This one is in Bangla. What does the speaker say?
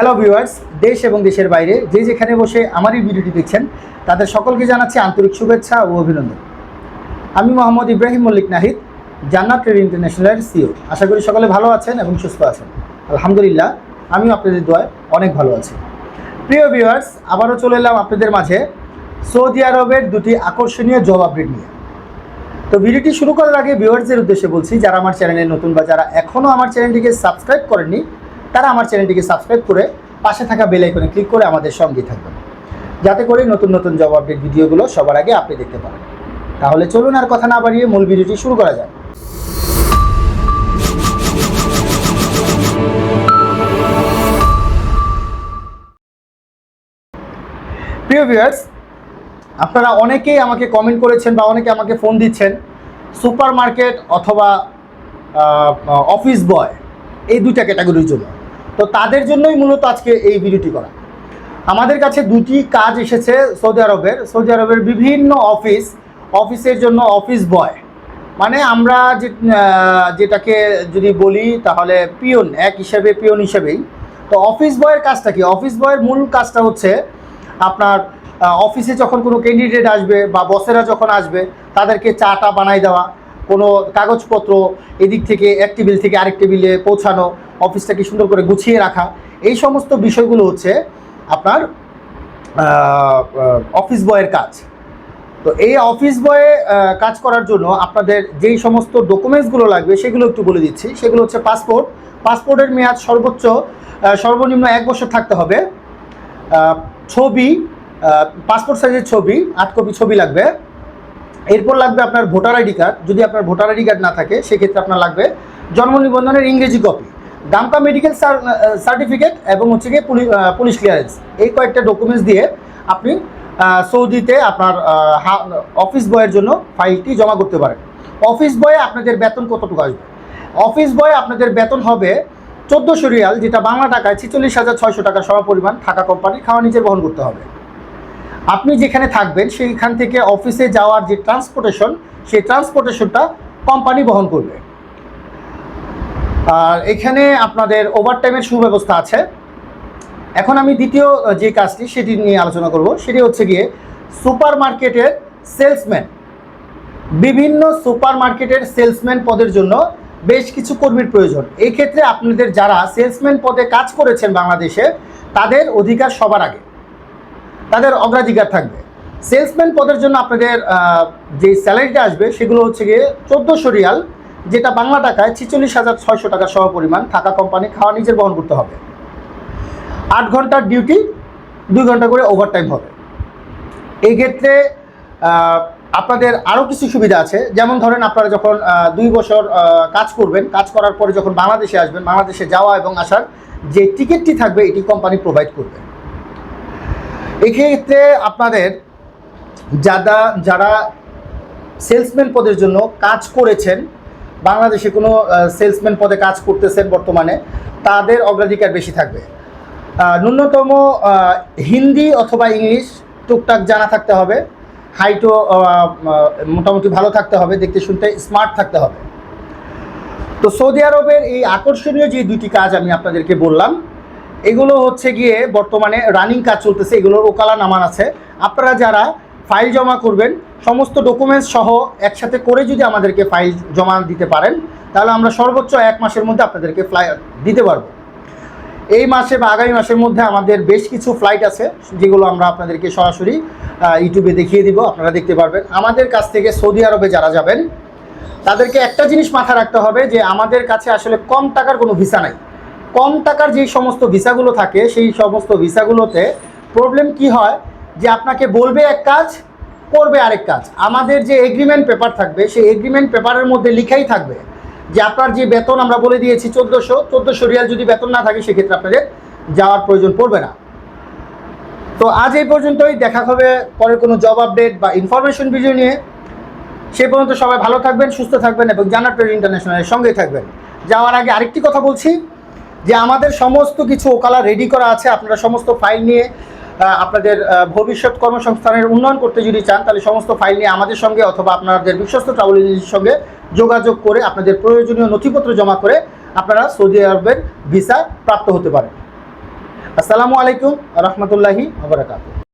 হ্যালো ভিউয়ার্স দেশ এবং দেশের বাইরে যে যেখানে বসে আমার এই ভিডিওটি দেখছেন, তাদের সকলকে জানাচ্ছি আন্তরিক শুভেচ্ছা ও অভিনন্দন। আমি মোহাম্মদ ইব্রাহিম মল্লিক নাহিদ, জান্নাত ট্রেড ইন্টারন্যাশনালের সিও আশা করি সকলে ভালো আছেন এবং সুস্থ আছেন। আলহামদুলিল্লাহ, আমিও আপনাদের দোয়ায় অনেক ভালো আছি। প্রিয় ভিউয়ার্স আবারও চলে এলাম আপনাদের মাঝে সৌদি আরবের দুটি আকর্ষণীয় জব আপডেট নিয়ে। তো ভিডিওটি শুরু করার আগে ভিউয়ার্সদের উদ্দেশ্যে বলছি, যারা আমার চ্যানেলে নতুন বা যারা এখনও আমার চ্যানেলটিকে সাবস্ক্রাইব করেননি তারা আমার চ্যানেলটিকে সাবস্ক্রাইব করে পাশে থাকা বেল আইকনে ক্লিক করে আমাদের সঙ্গে থাকবেন। যাতে করে নতুন নতুন জব আপডেট ভিডিওগুলো সবার আগে আপনি দেখতে পারেন। তাহলে চলুন আর কথা না বাড়িয়ে মূল ভিডিওটি শুরু করা যায় প্রিয় ভিউয়ার্স আপনারা অনেকেই আমাকে কমেন্ট করেছেন বা অনেকে আমাকে ফোন দিচ্ছেন সুপার মার্কেট অথবা অফিস বয় এই দুইটা ক্যাটাগরির জন্য। তো তাদের জন্যই মূলত আজকে এই ভিডিওটি করা। আমাদের কাছে দুটি কাজ এসেছে সৌদি আরবের। সৌদি আরবের বিভিন্ন অফিস, অফিসের জন্য অফিস বয়। মানে আমরা যে যেটাকে যদি বলি তাহলে পিয়ন, এক হিসেবে পিয়ন হিসেবেই। তো অফিস বয়ের কাজটা কি? অফিস বয়ের মূল কাজটা হচ্ছে আপনার অফিসে যখন কোনো ক্যান্ডিডেট আসবে বা বসেরা যখন আসবে, তাদেরকে চাটা বানাই দেওয়া, কোনো কাগজপত্র এদিক থেকে, এক টেবিল থেকে আরেক টেবিলে পৌঁছানো অফিসটাকে সুন্দর করে গুছিয়ে রাখা। এই সমস্ত বিষয়গুলো হচ্ছে আপনার অফিস বয়ের কাজ। তো এই অফিস বয়ে কাজ করার জন্য আপনাদের যেই সমস্ত ডকুমেন্টসগুলো লাগবে, সেগুলো একটু বলে দিচ্ছি। সেগুলো হচ্ছে পাসপোর্ট। পাসপোর্টের মেয়াদ সর্বোচ্চ সর্বনিম্ন এক বছর থাকতে হবে। ছবি পাসপোর্ট সাইজের ছবি, আট কপি ছবি লাগবে। এরপর লাগবে আপনার ভোটার আইডি কার্ড। যদি আপনার ভোটার আইডি কার্ড না থাকে, সেক্ষেত্রে আপনার লাগবে জন্ম নিবন্ধনের ইংরেজি কপি। দামকা মেডিকেল সার্টিফিকেট এবং হচ্ছে গিয়ে পুলি- পুলিশ ক্লিয়ারেন্স এই কয়েকটা ডকুমেন্টস দিয়ে আপনি সৌদিতে আপনার অফিস বয়ের জন্য ফাইলটি জমা করতে পারেন। অফিস বয়ে আপনাদের বেতন কতটুকু আসবে? অফিস বয়ে আপনাদের বেতন হবে চোদ্দোশো রিয়াল, যেটা বাংলা টাকায় ছেচল্লিশ হাজার ছয়শো টাকা সম পরিমাণ থাকা কোম্পানি খাওয়া নিজের বহন করতে হবে। আপনি যেখানে থাকবেন, সেইখান থেকে অফিসে যাওয়ার যে ট্রান্সপোর্টেশন সেই ট্রান্সপোর্টেশনটা কোম্পানি বহন করবে। আর এখানে আপনাদের ওভারটাইমের সুব্যবস্থা আছে। এখন আমি দ্বিতীয় যে কাজটি সেটি নিয়ে আলোচনা করব, সেটি হচ্ছে গিয়ে সুপার মার্কেটের সেলসম্যান বিভিন্ন সুপার মার্কেটের সেলসম্যান পদের জন্য বেশ কিছু কর্মীর প্রয়োজন। এই ক্ষেত্রে আপনাদের যারা সেলসম্যান পদে কাজ করেছেন বাংলাদেশে, তাদের অধিকার সবার আগে। তাদের অগ্রাধিকার থাকবে। সেলসম্যান পদের জন্য আপনাদের যে স্যালারিটা আসবে, সেগুলো হচ্ছে গিয়ে চোদ্দোশো রিয়াল যেটা বাংলা টাকায় ছিচল্লিশ হাজার ছয়শো টাকা সহ পরিমাণ থাকা কোম্পানি খাওয়া নিজের বহন করতে হবে। আট ঘণ্টার ডিউটি দুই ঘণ্টা করে ওভারটাইম হবে। এই ক্ষেত্রে আপনাদের আরও কিছু সুবিধা আছে। যেমন ধরেন আপনারা যখন দুই বছর কাজ করবেন, কাজ করার পরে যখন বাংলাদেশে আসবেন, বাংলাদেশে যাওয়া এবং আসার যে টিকিটটি থাকবে, এটি কোম্পানি প্রোভাইড করবে। এক্ষেত্রে আপনাদের যারা যারা সেলসম্যান পদের জন্য কাজ করেছেন বাংলাদেশে কোনো সেলসম্যান পদে কাজ করতেছেন বর্তমানে, তাদের অগ্রাধিকার বেশি থাকবে। ন্যূনতম হিন্দি অথবা ইংলিশ টুকটাক জানা থাকতে হবে। হাইটও মোটামুটি ভালো থাকতে হবে, দেখতে শুনতে স্মার্ট থাকতে হবে। তো সৌদি আরবের এই আকর্ষণীয় যে দুটি কাজ আমি আপনাদেরকে বললাম, এগুলো হচ্ছে গিয়ে বর্তমানে রানিং কাজ চলতেছে, এগুলোর ওকালা নামান আছে। আপনারা যারা ফাইল জমা করবেন। সমস্ত ডকুমেন্টস সহ একসাথে করে যদি আমাদেরকে ফাইল জমা দিতে পারেন, তাহলে আমরা সর্বোচ্চ এক মাসের মধ্যে আপনাদেরকে ফ্লাই দিতে পারব। এই মাসে বা আগামী মাসের মধ্যে আমাদের বেশ কিছু ফ্লাইট আছে, যেগুলো আমরা আপনাদেরকে সরাসরি ইউটিউবে দেখিয়ে দিব, আপনারা দেখতে পারবেন। আমাদের কাছ থেকে সৌদি আরবে যারা যাবেন, তাদেরকে একটা জিনিস মাথায় রাখতে হবে যে আমাদের কাছে আসলে কম টাকার কোনো ভিসা নাই। কম টাকার যেই সমস্ত ভিসাগুলো থাকে, সেই সমস্ত ভিসাগুলোতে প্রবলেম কি হয়? যে আপনাকে বলবে এক কাজ, করবে আরেক কাজ। আমাদের যে এগ্রিমেন্ট পেপার থাকবে, সেই এগ্রিমেন্ট পেপারের মধ্যে লিখাই থাকবে যে আপনার যে বেতন আমরা বলে দিয়েছি চোদ্দোশো চোদ্দোশো রিয়াল যদি বেতন না থাকে, সেক্ষেত্রে আপনাদের যাওয়ার প্রয়োজন পড়বে না। তো আজ এই পর্যন্তই, দেখা হবে পরের কোনো জব আপডেট বা ইনফরমেশন ভিডিও নিয়ে। সে পর্যন্ত সবাই ভালো থাকবেন, সুস্থ থাকবেন এবং জানা ট্রেড ইন্টারন্যাশনালের সঙ্গে থাকবেন। যাওয়ার আগে আরেকটি কথা বলছি যে আমাদের সমস্ত কিছু ওকালা রেডি করা আছে, আপনারা সমস্ত ফাইল নিয়ে আপনাদের ভবিষ্যৎ কর্মসংস্থানের উন্নয়ন করতে যদি চান, তাহলে সমস্ত ফাইল নিয়ে আমাদের সঙ্গে অথবা আপনাদের বিশ্বস্ত ট্রাভেল এজেন্সির সঙ্গে যোগাযোগ করে আপনাদের প্রয়োজনীয় নথিপত্র জমা করে আপনারা সৌদি আরবের ভিসা প্রাপ্ত হতে পারেন। আসসালামু আলাইকুম, রহমতুল্লাহি আবরাকাত